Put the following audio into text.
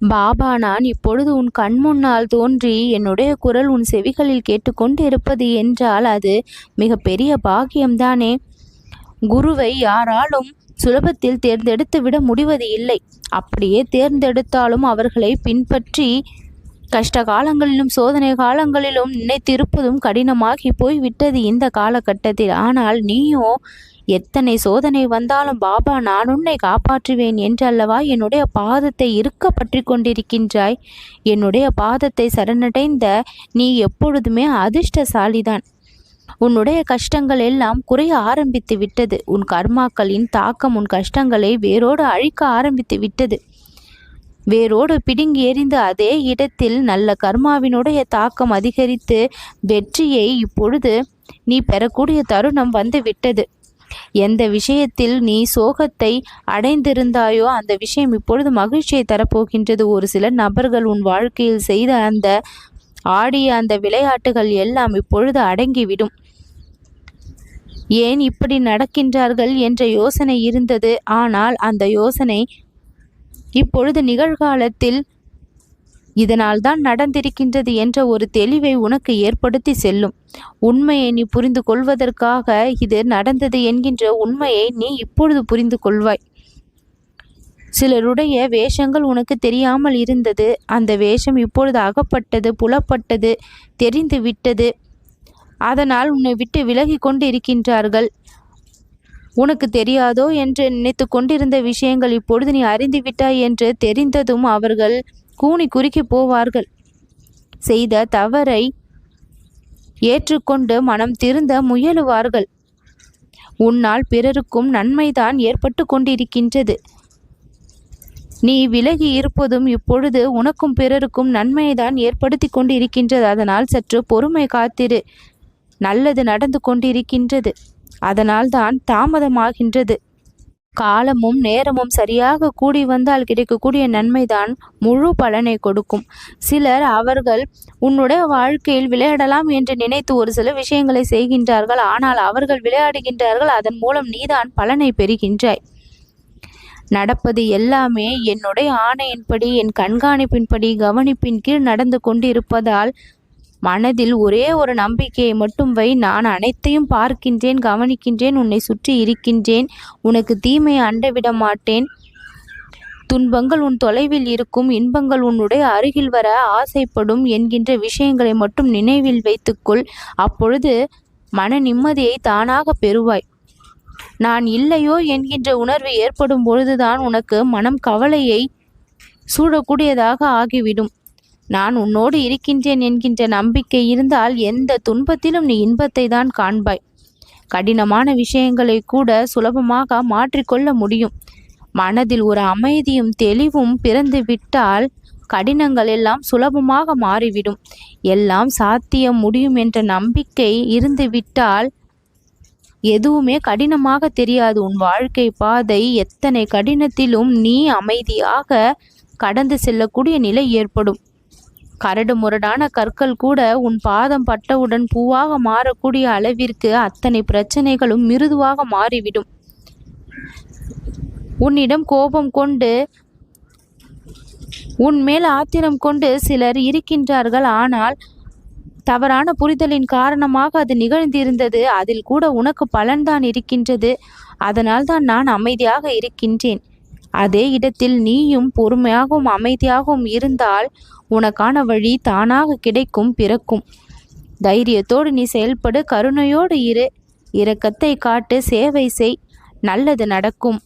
பாபா நான் இப்பொழுது உன் கண் முன்னால் தோன்றி என்னுடைய குரல் உன் செவிகளில் கேட்டுக்கொண்டு இருப்பது என்றால் அது மிக பெரிய பாக்கியம்தானே? குருவை யாராலும் சுலபத்தில் தேர்ந்தெடுத்து விட முடிவது இல்லை. அப்படியே தேர்ந்தெடுத்தாலும் அவர்களை பின்பற்றி கஷ்ட காலங்களிலும் சோதனை காலங்களிலும் நினைத்திருப்பதும் கடினமாகி போய்விட்டது இந்த காலகட்டத்தில். ஆனால் நீயோ எத்தனை சோதனை வந்தாலும் பாபா நான் உன்னை காப்பாற்றுவேன் என்றல்லவா என்னுடைய பாதத்தை இருக்க பற்றி கொண்டிருக்கின்றாய். என்னுடைய பாதத்தை சரணடைந்த நீ எப்பொழுதுமே அதிர்ஷ்டசாலிதான். உன்னுடைய கஷ்டங்கள் எல்லாம் குறைய ஆரம்பித்து விட்டது. உன் கர்மாக்களின் தாக்கம் உன் கஷ்டங்களை வேரோடு அழிக்க ஆரம்பித்து விட்டது. வேரோடு பிடுங்கி எறிந்து அதே இடத்தில் நல்ல கர்மாவினுடைய தாக்கம் அதிகரித்து வெற்றியை இப்பொழுது நீ பெறக்கூடிய தருணம் வந்து விட்டது. எந்த விஷயத்தில் நீ சோகத்தை அடைந்திருந்தாயோ அந்த விஷயம் இப்பொழுது மகிழ்ச்சியை தரப்போகின்றது. ஒரு சில நபர்கள் உன் வாழ்க்கையில் செய்த அந்த ஆடிய அந்த விளையாட்டுகள் எல்லாம் இப்பொழுது அடங்கிவிடும். ஏன் இப்படி நடக்கின்றார்கள் என்ற யோசனை இருந்தது. ஆனால் அந்த யோசனை இப்பொழுது நிகழ்காலத்தில் இதனால் தான் நடந்திருக்கின்றது என்ற ஒரு தெளிவை உனக்கு ஏற்படுத்தி செல்லும். உண்மையை நீ புரிந்து கொள்வதற்காக இது நடந்தது என்கின்ற உண்மையை நீ இப்பொழுது புரிந்து கொள்வாய். சிலருடைய வேஷங்கள் உனக்கு தெரியாமல் இருந்தது. அந்த வேஷம் இப்பொழுது அகப்பட்டது புலப்பட்டது தெரிந்து விட்டது. அதனால் உன்னை விட்டு விலகி கொண்டு இருக்கின்றார்கள். உனக்கு தெரியாதோ என்று நினைத்து கொண்டிருந்த விஷயங்கள் இப்பொழுது நீ அறிந்து விட்டாய் என்று தெரிந்ததும் அவர்கள் கூனி குறுக்கி போவார்கள். செய்த தவறை ஏற்றுக்கொண்டு மனம் திருந்த முயலுவார்கள். உன்னால் பிறருக்கும் நன்மைதான் ஏற்பட்டு கொண்டிருக்கின்றது. நீ விலகி இருப்பதும் இப்பொழுது உனக்கும் பிறருக்கும் நன்மைதான் ஏற்படுத்தி கொண்டிருக்கின்றது. அதனால் சற்று பொறுமை காத்திரு. நல்லது நடந்து கொண்டிருக்கின்றது. அதனால்தான் தாமதமாகின்றது. காலமும் நேரமும் சரியாக கூடி வந்தால் கிடைக்கக்கூடிய நன்மைதான் முழு பலனை கொடுக்கும். சிலர் அவர்கள் உன்னுடைய வாழ்க்கையில் விளையாடலாம் என்று நினைத்து ஒரு சில விஷயங்களை செய்கின்றார்கள். ஆனால் அவர்கள் விளையாடுகின்றார்கள் அதன் மூலம் நீதான் பலனை பெறுகின்றாய். நடப்பது எல்லாமே என்னுடைய ஆணையின்படி என் கண்காணிப்பின்படி கவனிப்பின் கீழ் நடந்து கொண்டிருப்பதால் மனதில் ஒரே ஒரு நம்பிக்கையை மட்டும் வை. நான் அனைத்தையும் பார்க்கின்றேன் கவனிக்கின்றேன் உன்னை சுற்றி இருக்கின்றேன். உனக்கு தீமையை அண்டவிட மாட்டேன். துன்பங்கள் உன் தொலைவில் இருக்கும் இன்பங்கள் உன்னுடைய அருகில் வர ஆசைப்படும் என்கின்ற விஷயங்களை மட்டும் நினைவில் வைத்துக்கொள். அப்பொழுது மன நிம்மதியை தானாக பெறுவாய். நான் இல்லையோ என்கின்ற உணர்வு ஏற்படும் பொழுதுதான் உனக்கு மனம் கவலையை சூடக்கூடியதாக ஆகிவிடும். நான் உன்னோடு இருக்கின்றேன் என்கின்ற நம்பிக்கை இருந்தால் எந்த துன்பத்திலும் நீ இன்பத்தை தான் காண்பாய். கடினமான விஷயங்களை கூட சுலபமாக மாற்றிக்கொள்ள முடியும். மனதில் ஒரு அமைதியும் தெளிவும் பிறந்து விட்டால் கடினங்கள் எல்லாம் சுலபமாக மாறிவிடும். எல்லாம் சாத்தியம் முடியும் என்ற நம்பிக்கை இருந்துவிட்டால் எதுவுமே கடினமாக தெரியாது. உன் வாழ்க்கை பாதை எத்தனை கடினத்திலும் நீ அமைதியாக கடந்து செல்லக்கூடிய நிலை ஏற்படும். கரடு முரடான கற்கள் கூட உன் பாதம் பட்டவுடன் பூவாக மாறக்கூடிய அளவிற்கு அத்தனை பிரச்சனைகளும் மிருதுவாக மாறிவிடும். உன்னிடம் கோபம் கொண்டு உன் மேல் ஆத்திரம் கொண்டு சிலர் இருக்கின்றார்கள். ஆனால் தவறான புரிதலின் காரணமாக அது நிகழ்ந்திருந்தது. அதில் கூட உனக்கு பலன்தான் இருக்கின்றது. அதனால் தான் நான் அமைதியாக இருக்கின்றேன். அதே இடத்தில் நீயும் பொறுமையாகவும் அமைதியாகவும் இருந்தால் உனக்கான வழி தானாக கிடைக்கும் பிறக்கும். தைரியத்தோடு நீ செயல்படு கருணையோடு இரு. இரக்கத்தை காட்டு சேவை செய். நல்லது நடக்கும்.